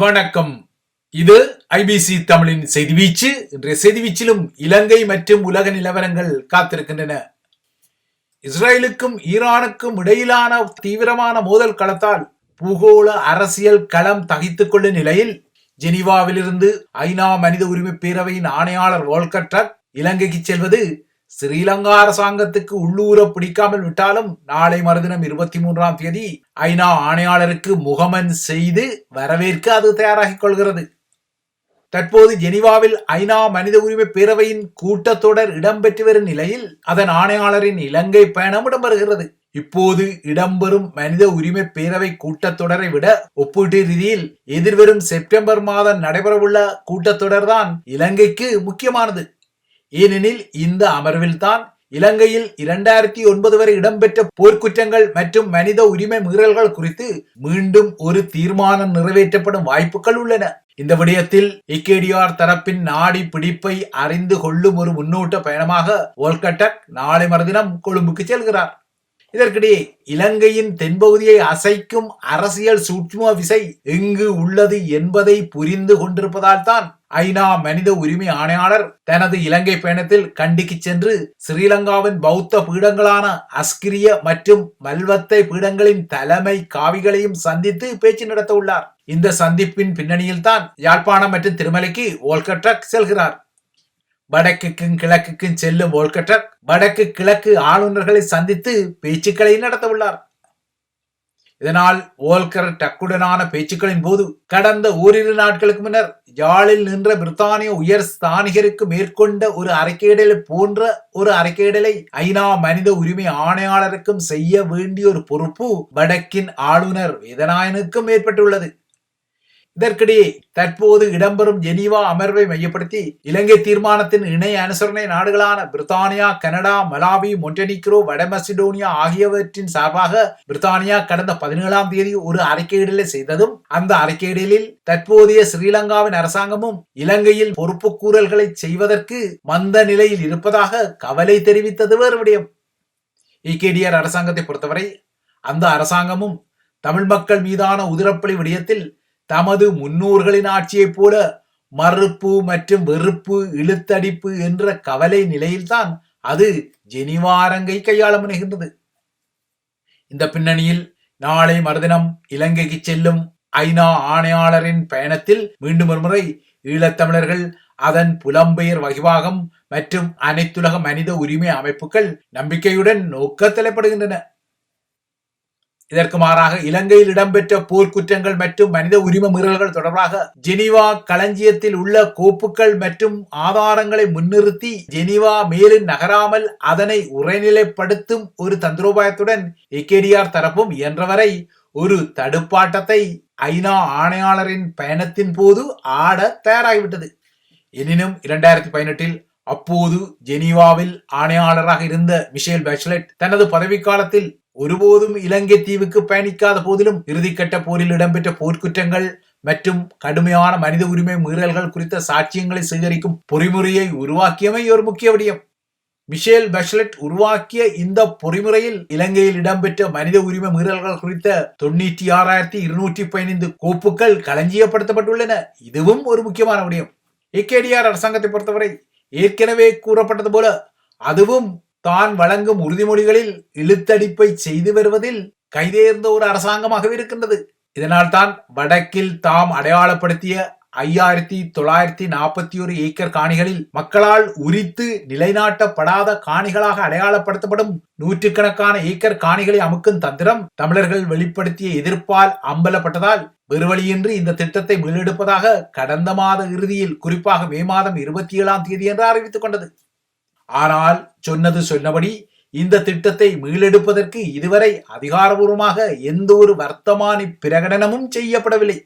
வணக்கம். இது ஐபிசி தமிழின் செய்தி வீச்சு. இன்றைய செய்தி வீச்சிலும் இலங்கை மற்றும் உலக நிலவரங்கள் காத்திருக்கின்றன. இஸ்ரேலுக்கும் ஈரானுக்கும் இடையிலான தீவிரமான மோதல் களத்தால் பூகோள அரசியல் களம் தகித்துக் கொள்ளும் நிலையில் ஜெனீவாவிலிருந்து ஐநா மனித உரிமை பேரவையின் ஆணையாளர் வோல்கர் ட்ரக் இலங்கைக்கு செல்வது ஸ்ரீலங்கா அரசாங்கத்துக்கு உள்ளூர பிடிக்காமல் விட்டாலும் நாளை மறுதினம் இருபத்தி மூன்றாம் தேதி ஐநா ஆணையாளருக்கு முகமன் செய்து வரவேற்க அது தயாராகிக் கொள்கிறது. தற்போது ஜெனிவாவில் ஐநா மனித உரிமை பேரவையின் கூட்டத்தொடர் இடம்பெற்று வரும் நிலையில் அதன் ஆணையாளரின் இலங்கை பயணம் இடம்பெறுகிறது. இப்போது இடம்பெறும் மனித உரிமை பேரவை கூட்டத்தொடரை விட ஒப்பீட்டு ரீதியில் எதிர்வரும் செப்டம்பர் மாதம் நடைபெறவுள்ள கூட்டத்தொடர் இலங்கைக்கு முக்கியமானது. ஏனெனில் இந்த அமர்வில்தான் இலங்கையில் இரண்டாயிரத்தி ஒன்பது வரை இடம்பெற்ற போர்க்குற்றங்கள் மற்றும் மனித உரிமை மீறல்கள் குறித்து மீண்டும் ஒரு தீர்மானம் நிறைவேற்றப்படும் வாய்ப்புகள் உள்ளன. இந்த விடயத்தில் இக்கேடிஆர் தரப்பின் நாடி பிடிப்பை அறிந்து கொள்ளும் ஒரு முன்னோட்ட பயணமாக ஓல்கட்டக் நாளை மறுதினம் கொழும்புக்கு செல்கிறார். இதற்கிடையே இலங்கையின் தென்பகுதியை அசைக்கும் அரசியல் சூட்சும விசை எங்கு உள்ளது என்பதை புரிந்து கொண்டிருப்பதால் தான் ஐநா மனித உரிமை ஆணையாளர் தனது இலங்கை பயணத்தில் கண்டிக்கு சென்று ஸ்ரீலங்காவின் பௌத்த பீடங்களான அஸ்கிரிய மற்றும் மல்வத்தை பீடங்களின் தலைமை காவிகளையும் சந்தித்து பேச்சு நடத்த உள்ளார் இந்த சந்திப்பின் பின்னணியில் தான் யாழ்ப்பாணம் மற்றும் திருமலைக்கு ஓல்கட்ரக் செல்கிறார். வடக்குக்கும் கிழக்குக்கும் செல்லும் ஓல்கட்ரக் வடக்கு கிழக்கு ஆளுநர்களை சந்தித்து பேச்சுக்களை நடத்த உள்ளார் இதனால் ஓல்கர் டக்குடனான பேச்சுக்களின் போது கடந்த ஓரிரு நாட்களுக்கு முன்னர் யாழில் நின்ற பிரித்தானிய உயர் ஸ்தானிகருக்கு மேற்கொண்ட ஒரு அறிக்கையிடலை போன்ற ஒரு அறிக்கையிடலை ஐநா மனித உரிமை ஆணையாளருக்கும் செய்ய வேண்டிய ஒரு பொறுப்பு வடக்கின் ஆளுநர் வேதநாயனுக்கும் ஏற்பட்டுள்ளது. இதற்கிடையே தற்போது இடம்பெறும் ஜெனீவா அமர்வை மையப்படுத்தி இலங்கை தீர்மானத்தின் இணை அனுசரணை நாடுகளான பிரித்தானியா கனடா மலாவி மொண்டனிக்ரோ வடமசிடோனியா ஆகியவற்றின் சார்பாக பிரித்தானியா கடந்த பதினேழாம் தேதி ஒரு அறிக்கையிடலை செய்ததும் அந்த அறிக்கையிடலில் தற்போதைய ஸ்ரீலங்காவின் அரசாங்கமும் இலங்கையில் பொறுப்பு கூறல்களை செய்வதற்கு மந்த நிலையில் இருப்பதாக கவலை தெரிவித்தது வேறு விடயம் இகேடிஆர் அரசாங்கத்தை பொறுத்தவரை அந்த அரசாங்கமும் தமிழ் மக்கள் மீதான உதிரப்பலி விடயத்தில் தமது முன்னோர்களின் ஆட்சியைப் போல மறுப்பு மற்றும் வெறுப்பு இழுத்தடிப்பு என்ற கவலை நிலையில்தான் அது ஜெனிவாரங்கை கையாள முனைகின்றது. இந்த பின்னணியில் நாளை மறுதினம் இலங்கைக்கு செல்லும் ஐநா ஆணையாளரின் பயணத்தில் மீண்டும் ஒருமுறை ஈழத்தமிழர்கள் அதன் புலம்பெயர் வகிவாகம் மற்றும் அனைத்துலக மனித உரிமை அமைப்புகள் நம்பிக்கையுடன் நோக்க தலைப்படுகின்றன. இதற்கு மாறாக இலங்கையில் இடம்பெற்ற போர்க்குற்றங்கள் மற்றும் மனித உரிமை மீறல்கள் தொடர்பாக ஜெனீவா களஞ்சியத்தில் உள்ள கோப்புகள் மற்றும் ஆதாரங்களை முன்னிறுத்தி ஜெனீவா மேலும் நகராமல் அதனை உரைநிலைப்படுத்தும் ஒரு தந்திரோபாயத்துடன் எகேடிஆர் தரப்பும் இயன்றவரை ஒரு தடுப்பாட்டத்தை ஐநா ஆணையாளரின் பயணத்தின் போது ஆட தயாராகிவிட்டது. எனினும் இரண்டாயிரத்தி பதினெட்டில் அப்போது ஜெனீவாவில் ஆணையாளராக இருந்த மிஷேல் பேச்சலட் தனது பதவிக்காலத்தில் ஒருபோதும் இலங்கை தீவுக்கு பயணிக்காத போதிலும் இறுதிக்கட்ட போரில் இடம்பெற்ற போர்க்குற்றங்கள் மற்றும் கடுமையான மனித உரிமை மீறல்கள் குறித்த சாட்சியங்களை சேகரிக்கும் பொறிமுறையை உருவாக்கியமை ஒரு முக்கிய விடயம். மிஷேல் பெஷ்லெட் உருவாக்கிய இந்த பொறிமுறையில் இலங்கையில் இடம்பெற்ற மனித உரிமை மீறல்கள் குறித்த தொண்ணூற்றி ஆறாயிரத்தி இருநூற்றி பதினைந்து கோப்புகள் களஞ்சியப்படுத்தப்பட்டுள்ளன. இதுவும் ஒரு முக்கியமான விடயம். ஏகேடிஆர் அரசாங்கத்தை பொறுத்தவரை ஏற்கனவே கூறப்பட்டது போல அதுவும் தான் வழங்கும் உறுதிமொழிகளில் இழுத்தடிப்பை செய்து வருவதில் கைதேர்ந்த ஒரு அரசாங்கமாகவே இருக்கின்றது. இதனால் தான் வடக்கில் தாம் அடையாளப்படுத்திய ஐயாயிரத்தி தொள்ளாயிரத்தி நாற்பத்தி ஒரு ஏக்கர் காணிகளில் மக்களால் உரித்து நிலைநாட்டப்படாத காணிகளாக அடையாளப்படுத்தப்படும் நூற்றுக்கணக்கான ஏக்கர் காணிகளை அமுக்கும் தந்திரம் தமிழர்கள் வெளிப்படுத்திய எதிர்ப்பால் அம்பலப்பட்டதால் வெறுவழியின்றி இந்த திட்டத்தை மீளெடுப்பதாக கடந்த மாத இறுதியில் குறிப்பாக மே மாதம் இருபத்தி ஏழாம் தேதி என்று அறிவித்துக் கொண்டது. ஆனால் சொன்னது சொன்னபடி இந்த திட்டத்தை மீளெடுப்பதற்கு இதுவரை அதிகாரபூர்வமாக எந்த ஒரு வர்த்தமானி பிரகடனமும் செய்யப்படவில்லை.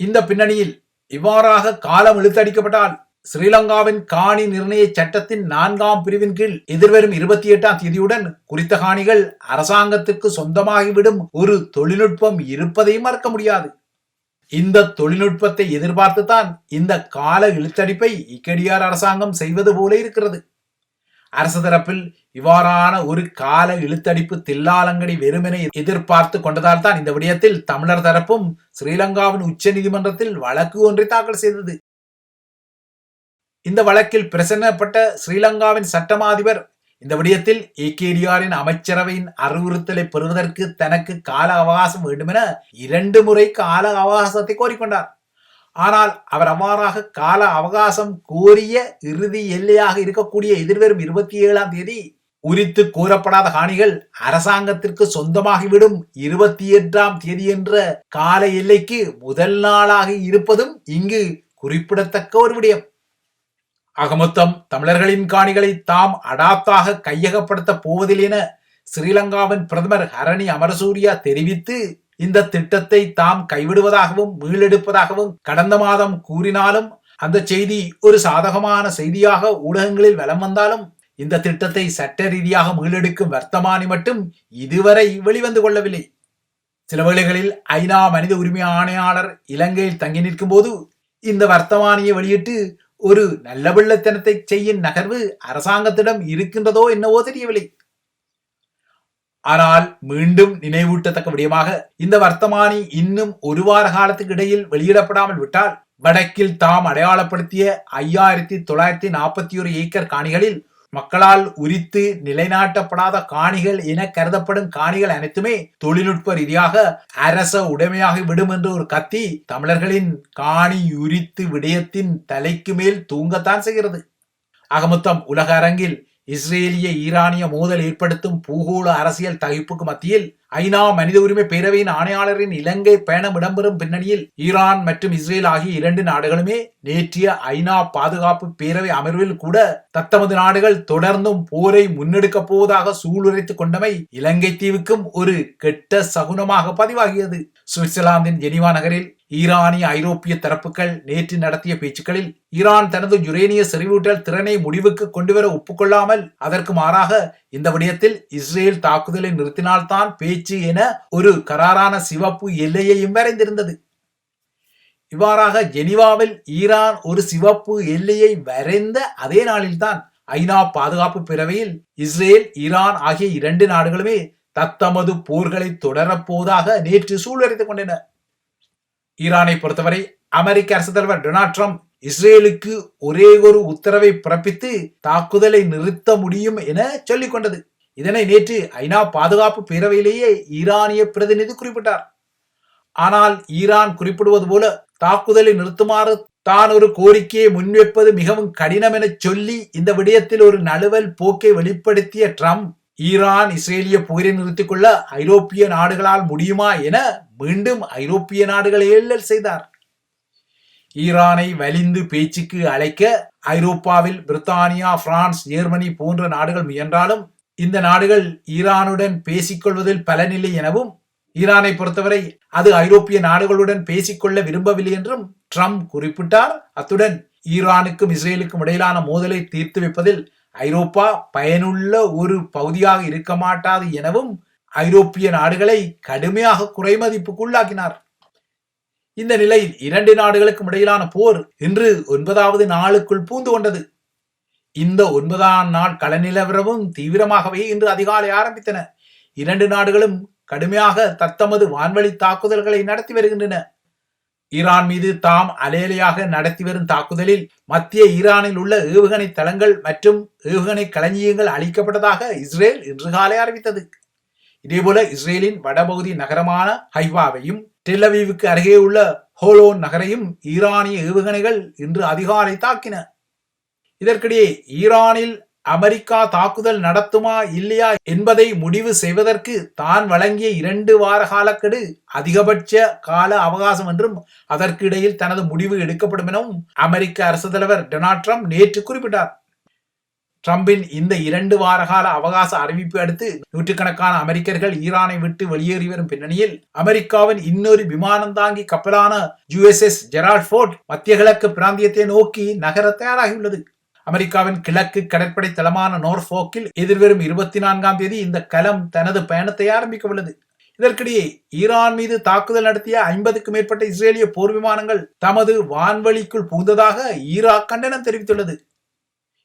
இந்த பின்னணியில் இவ்வாறாக காலம் இழுத்தடிக்கப்பட்டால் ஸ்ரீலங்காவின் காணி நிர்ணய சட்டத்தின் நான்காம் பிரிவின் கீழ் எதிர்வரும் இருபத்தி எட்டாம் தேதியுடன் குறித்த காணிகள் அரசாங்கத்திற்கு சொந்தமாகிவிடும் ஒரு தொழில்நுட்பம் இருப்பதையும் மறக்க முடியாது. இந்த தொழில்நுட்பத்தை எதிர்பார்த்துதான் இந்த கால இழுத்தடிப்பை இக்கடியார் அரசாங்கம் செய்வது போல இருக்கிறது. அரசு தரப்பில் இவ்வாறான ஒரு கால இழுத்தடிப்பு தில்லாலங்கடி வெறுமனை எதிர்பார்த்து கொண்டதால் தான் இந்த விடயத்தில் தமிழர் தரப்பும் ஸ்ரீலங்காவின் உச்ச நீதிமன்றத்தில் வழக்கு ஒன்றை தாக்கல் செய்தது. இந்த வழக்கில் பிரசன்னப்பட்ட ஸ்ரீலங்காவின் சட்டமாதிபர் இந்த விடயத்தில் ஏகேடிஆரின் அமைச்சரவையின் அறிவுறுத்தலை பெறுவதற்கு தனக்கு கால அவகாசம் வேண்டுமென இரண்டு முறை கால அவகாசத்தை கோரிக்கொண்டார். ஆனால் அவர் அவ்வாறாக கால அவகாசம் கோரிய இறுதி எல்லையாக இருக்கக்கூடிய எதிர்வரும் இருபத்தி ஏழாம் தேதி உரித்து கூறப்படாத காணிகள் அரசாங்கத்திற்கு சொந்தமாகிவிடும். இருபத்தி எட்டாம் தேதி என்ற கால எல்லைக்கு முதல் நாளாக இருப்பதும் இங்கு குறிப்பிடத்தக்க ஒரு விடயம். அகமொத்தம் தமிழர்களின் காணிகளை தாம் அடாத்தாக கையகப்படுத்த போவதில்லை என ஸ்ரீலங்காவின் பிரதமர் ஹரணி அமரசூரியா தெரிவித்து இந்த திட்டத்தை தாம் கைவிடுவதாகவும் மீளெடுப்பதாகவும் கடந்த மாதம் கூறினாலும் அந்த செய்தி ஒரு சாதகமான செய்தியாக ஊடகங்களில் வலம் வந்தாலும் இந்த திட்டத்தை சட்ட ரீதியாக மீளெடுக்கும் வர்த்தமானி மட்டும் இதுவரை வெளிவந்து கொள்ளவில்லை. சில வேளைகளில் ஐநா மனித உரிமை ஆணையாளர் இலங்கையில் தங்கி நிற்கும் போது இந்த வர்த்தமானியை வெளியிட்டு ஒரு நல்ல வெள்ளத்தனத்தை செய்யும் நகர்வு அரசாங்கத்திடம் இருக்கின்றதோ என்னவோ தெரியவில்லை. ஆனால் மீண்டும் நினைவூட்டத்தக்க விடயமாக இந்த வர்த்தமானி இன்னும் ஒரு வார காலத்துக்கு இடையில் வெளியிடப்படாமல் விட்டால் வடக்கில் தாம் அடையாளப்படுத்திய ஐயாயிரத்தி தொள்ளாயிரத்தி நாற்பத்தி ஒரு ஏக்கர் காணிகளில் மக்களால் உரித்து நிலைநாட்டப்படாத காணிகள் என கருதப்படும் காணிகள் அனைத்துமே தொழில்நுட்ப ரீதியாக அரச உடைமையாகி விடும் என்று ஒரு கத்தி தமிழர்களின் காணி உரித்து விடயத்தின் தலைக்கு மேல் தூங்கத்தான் செய்கிறது. அகமொத்தம் உலக அரங்கில் இஸ்ரேலிய ஈரானிய மோதல் ஏற்படுத்தும் பூகோள அரசியல் தகிப்புக்கு மத்தியில் ஐநா மனித உரிமை பேரவையின் ஆணையாளரின் இலங்கை பயணம் இடம்பெறும் பின்னணியில் ஈரான் மற்றும் இஸ்ரேல் ஆகிய இரண்டு நாடுகளுமே நேற்றைய ஐநா பாதுகாப்பு பேரவை அமர்வில் கூட தத்தமது நாடுகள் தொடர்ந்தும் போரை முன்னெடுக்கப் போவதாக சூளுரைத்துக் கொண்டமை இலங்கை தீவுக்கும் ஒரு கெட்ட சகுனமாக பதிவாகியது. சுவிட்சர்லாந்தின் ஜெனிவா நகரில் ஈரானிய ஐரோப்பிய தரப்புகள் நேற்று நடத்திய பேச்சுக்களில் ஈரான் தனது யுரேனிய செறிவூட்டல் திறனை முடிவுக்கு கொண்டுவர ஒப்புக்கொள்ளாமல் அதற்கு மாறாக இந்த விடயத்தில் இஸ்ரேல் தாக்குதலை நிறுத்தினால்தான் பேச்சு என ஒரு கராரான சிவப்பு எல்லையையும் வரைந்திருந்தது. இவ்வாறாக ஜெனிவாவில் ஈரான் ஒரு சிவப்பு எல்லையை வரைந்த அதே நாளில்தான் ஐநா பாதுகாப்பு பேரவையில் இஸ்ரேல் ஈரான் ஆகிய இரண்டு நாடுகளுமே தத்தமது போர்களை தொடரப்போவதாக நேற்று சூழறிந்து கொண்டன. ஈரானை பொறுத்தவரை அமெரிக்க அரசு தலைவர் டொனால்ட் ட்ரம்ப் இஸ்ரேலுக்கு ஒரே ஒரு உத்தரவை பிறப்பித்து தாக்குதலை நிறுத்த முடியும் என சொல்லிக் கொண்டது. இதனை நேற்று ஐநா பாதுகாப்பு பேரவையிலேயே ஈரானிய பிரதிநிதி குறிப்பிட்டார். ஆனால் ஈரான் குறிப்பிடுவது போல தாக்குதலை நிறுத்துமாறு தான் ஒரு கோரிக்கையை முன்வைப்பது மிகவும் கடினம் என சொல்லி இந்த விடயத்தில் ஒரு நழுவல் போக்கை வெளிப்படுத்திய ட்ரம்ப் ஈரான் இஸ்ரேலிய போரை நிறுத்திக் கொள்ள ஐரோப்பிய நாடுகளால் முடியுமா என மீண்டும் ஐரோப்பிய நாடுகளை ஏழல் செய்தார். ஈரானை வலிந்து பேச்சுக்கு அழைக்க ஐரோப்பாவில் பிரித்தானியா பிரான்ஸ் ஜெர்மனி போன்ற நாடுகள் முயன்றாலும் இந்த நாடுகள் ஈரானுடன் பேசிக்கொள்வதில் பலனில்லை எனவும் ஈரானை பொறுத்தவரை அது ஐரோப்பிய நாடுகளுடன் பேசிக்கொள்ள விரும்பவில்லை என்றும் ட்ரம்ப் குறிப்பிட்டார். அத்துடன் ஈரானுக்கும் இஸ்ரேலுக்கும் இடையிலான மோதலை தீர்த்து வைப்பதில் ஐரோப்பா பயனுள்ள ஒரு பகுதியாக இருக்க மாட்டாது எனவும் ஐரோப்பிய நாடுகளை கடுமையாக குறைமதிப்புக்குள்ளாக்கினார். இந்த நிலையில் இரண்டு நாடுகளுக்கும் இடையிலான போர் இன்று ஒன்பதாவது நாளுக்குள் பூந்து கொண்டது. இந்த ஒன்பதாம் நாள் களநிலவரமும் தீவிரமாகவே இன்று அதிகாலை ஆரம்பித்தன. இரண்டு நாடுகளும் கடுமையாக தத்தமது வான்வழி தாக்குதல்களை நடத்தி வருகின்றன. ஈரான் மீது தாம் அலேலையாக நடத்தி வரும் தாக்குதலில் மத்திய ஈரானில் உள்ள ஏவுகணை தளங்கள் மற்றும் ஏவுகணை களஞ்சியங்கள் அளிக்கப்பட்டதாக இஸ்ரேல் இன்று காலை அறிவித்தது. இதேபோல இஸ்ரேலின் வடபகுதி நகரமான ஹைவாவையும் டெல்லவீவுக்கு அருகே உள்ள ஹோலோன் நகரையும் ஈரானிய ஏவுகணைகள் இன்று அதிகாலை தாக்கின. இதற்கிடையே ஈரானில் அமெரிக்கா தாக்குதல் நடத்துமா இல்லையா என்பதை முடிவு செய்வதற்கு தான் வழங்கிய இரண்டு வார காலக்கெடு அதிகபட்ச கால அவகாசம் என்றும் அதற்கு இடையில் தனது முடிவு எடுக்கப்படும் எனவும் அமெரிக்க அரசு தலைவர் டொனால்ட் ட்ரம்ப் நேற்று குறிப்பிட்டார். ட்ரம்பின் இந்த இரண்டு வார கால அவகாச அறிவிப்பு அடுத்து நூற்றுக்கணக்கான அமெரிக்கர்கள் ஈரானை விட்டு வெளியேறி வரும் பின்னணியில் அமெரிக்காவின் இன்னொரு விமானம் தாங்கி கப்பலான யுஎஸ்எஸ் ஜெரால்ட் ஃபோர்ட் மத்திய கிழக்கு பிராந்தியத்தை நோக்கி நகர தயாராகியுள்ளது. அமெரிக்காவின் கிழக்கு கடற்படை தளமான நோர்ஃபோக்கில் எதிர்வரும் இருபத்தி நான்காம் தேதி இந்த கலம் தனது பயணத்தை ஆரம்பிக்க உள்ளது இதற்கிடையே ஈரான் மீது தாக்குதல் நடத்திய ஐம்பதுக்கும் மேற்பட்ட இஸ்ரேலிய போர் விமானங்கள் தமது வான்வழிக்குள் புகுந்ததாக ஈராக் கண்டனம் தெரிவித்துள்ளது.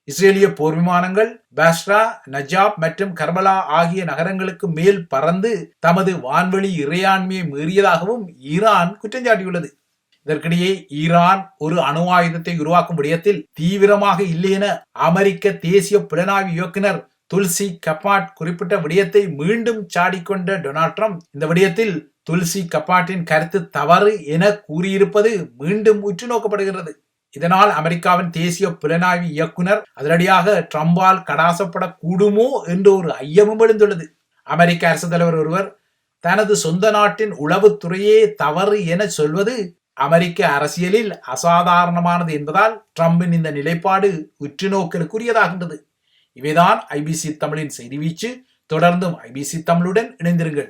இஸ்ரேலிய போர் விமானங்கள் பாஸ்ரா நஜாப் மற்றும் கர்பலா ஆகிய நகரங்களுக்கு மேல் பறந்து தமது வான்வழி இறையாண்மையை மீறியதாகவும் ஈரான் குற்றம் சாட்டியுள்ளது இதற்கிடையே ஈரான் ஒரு அணு ஆயுதத்தை உருவாக்கும் விடயத்தில் தீவிரமாக இல்லை என அமெரிக்க தேசிய புலனாய்வு இயக்குனர் துல்சி கப்பாட் குறிப்பிட்ட விடயத்தை மீண்டும் சாடிக்கொண்ட டொனால்ட் ட்ரம்ப் இந்த விடயத்தில் துல்சி கப்பாட்டின் கருத்து தவறு என கூறியிருப்பது மீண்டும் உற்று நோக்கப்படுகிறது இதனால் அமெரிக்காவின் தேசிய புலனாய்வு இயக்குனர் அதிரடியாக ட்ரம்பால் கடாசப்படக்கூடுமோ என்ற ஒரு ஐயமும் எழுந்துள்ளது. அமெரிக்க அரசு தலைவர் ஒருவர் தனது சொந்த நாட்டின் உளவுத்துறையே தவறு என சொல்வது அமெரிக்க அரசியலில் அசாதாரணமானது என்பதால் ட்ரம்பின் இந்த நிலைப்பாடு உற்று நோக்கலுக்குரியதாகின்றது இவைதான் ஐபிசி தமிழின் செய்தி வீச்சு. தொடர்ந்தும் ஐபிசி தமிழுடன் இணைந்திருங்கள்.